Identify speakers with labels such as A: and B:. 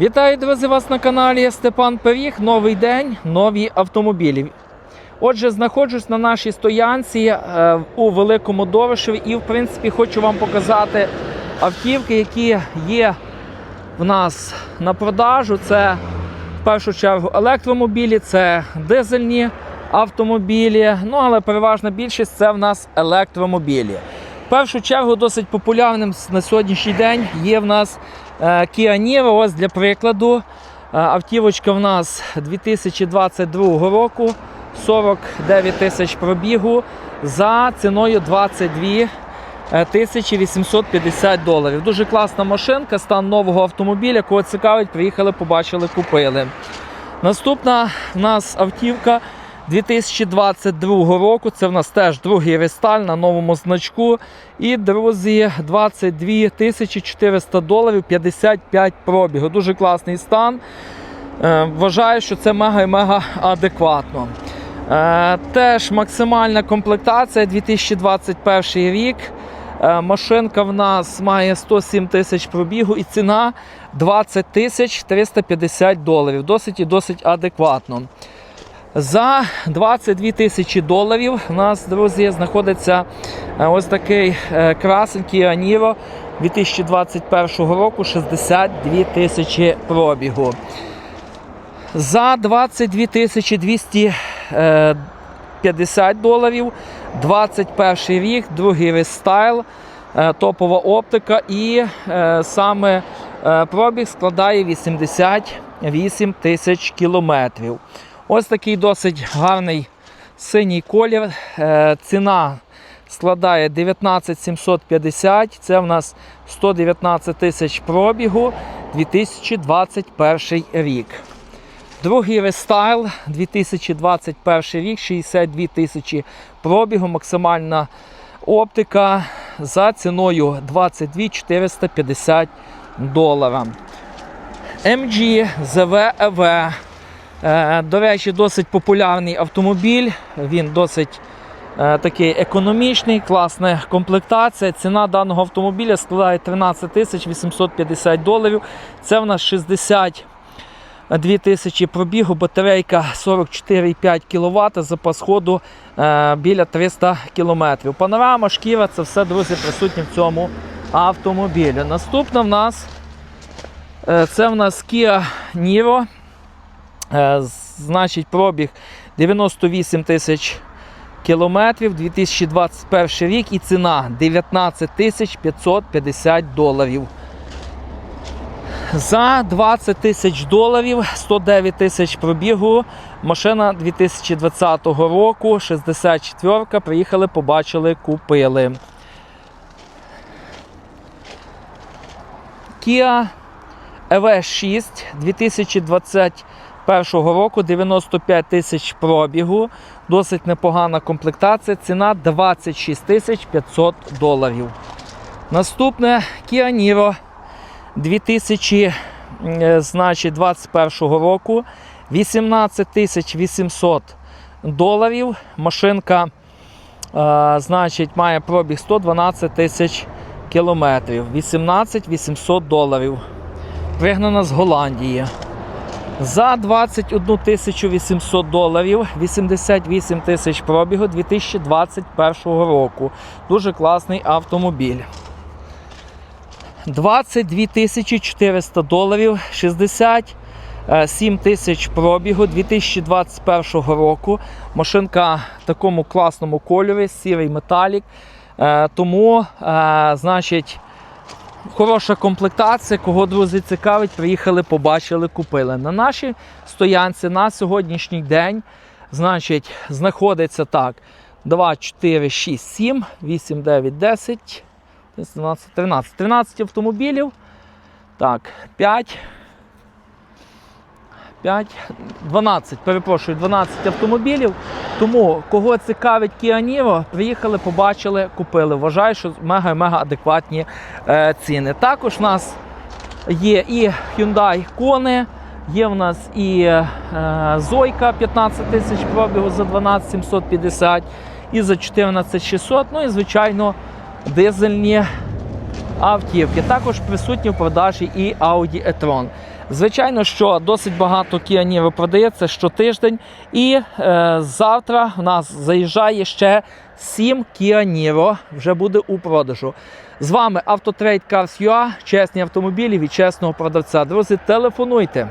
A: Вітаю, друзі, вас на каналі Степан Пиріг. Новий день, нові автомобілі. Отже, знаходжусь на нашій стоянці е, у Великому Дорошеві і, в принципі, хочу вам показати автівки, які є в нас на продажу. Це в першу чергу електромобілі, це дизельні автомобілі. Ну, але переважна більшість це в нас електромобілі. В першу чергу досить популярним на сьогоднішній день є в нас Kia Niro. Ось для прикладу. Е, Автівочка в нас 2022 року, 49 тисяч пробігу за ціною 22 е, тисячі 850 доларів. Дуже класна машинка, стан нового автомобіля. Кого цікавить, приїхали, побачили, купили. Наступна в нас автівка 2022 року. Це в нас теж другий ресталь на новому значку. І, друзі, 22 тисячі 400 доларів, 55 пробігу. Дуже класний стан. Е, Вважаю, що це мега і мега адекватно. Е, Теж максимальна комплектація 2021 рік. Е, Машинка в нас має 107 тисяч пробігу і ціна 20 тисяч 350 доларів. Досить і досить адекватно. За 22 тисячі доларів у нас, друзі, знаходиться е, ось такий е, красень Kia Niro 2021 року 62 тисячі пробігу. За 22 тисячі 250 доларів 21 рік, другий рестайл, е, топова оптика і е, саме е, пробіг складає 88 тисяч кілометрів. Ось такий досить гарний синій колір. Е, Ціна складає 19 750. Це в нас 119 тисяч пробігу 2021 рік. Другий рестайл 2021 рік, 62 тисячі пробігу, максимальна оптика за ціною 22 450 долара. MG ZV EV. Е, До речі, досить популярний автомобіль. Він досить е, такий економічний, класна комплектація. Ціна даного автомобіля складає 13 тисяч 850 доларів. Це в нас 62 тисячі пробігу, батарейка 44,5 кВт, запас ходу е, біля 300 км. Панорама, шкіра це все, друзі, присутні в цьому автомобілі. Наступна в нас це в нас Kia Niro. Е, Значить, пробіг 98 тисяч кілометрів, 2021 рік і ціна 19 тисяч 550 доларів. За 20 тисяч доларів, 109 тисяч пробігу. Машина 2020 року, 64-ка. Приїхали, побачили, купили. Kia EV6 2021 року 95 тисяч пробігу. Досить непогана комплектація. Ціна 26 тисяч 500 доларів. Наступне Kia Niro 2021 року 18 тисяч 800 доларів. Машинка е, значить, має пробіг 112 тисяч кілометрів. 18 800 доларів. Пригнана з Голландії. За 21 тисячу 800 доларів, 88 тисяч пробігу 2021 року. Дуже класний автомобіль. 22 тисячі 400 доларів, 67 тисяч пробігу 2021 року. Машинка в такому класному кольорі, сірий металік. Е, Тому, е, значить, Хороша комплектація, кого друзі цікавить, приїхали, побачили, купили. На нашій стоянці на сьогоднішній день значить, знаходиться так: 2, 4, 6, 7, 8, 9, 10, 12, 13. 13 автомобілів. Так, 5. 5, 12, перепрошую, 12 автомобілів. Тому, кого цікавить Kia Niro, приїхали, побачили, купили. Вважаю, що мега-мега адекватні е, ціни. Також в нас є і Hyundai Kona, є в нас і е, Зойка 15 тисяч пробігу за 12 750 і за 14 600. Ну і, звичайно, дизельні автівки. Також присутні в продажі і Audi e-tron. Звичайно, що досить багато Kia продається щотиждень. І е, завтра в нас заїжджає ще 7 Kia вже буде у продажу. З вами Автотрейд Cars.ua, чесні автомобілі від чесного продавця. Друзі, телефонуйте.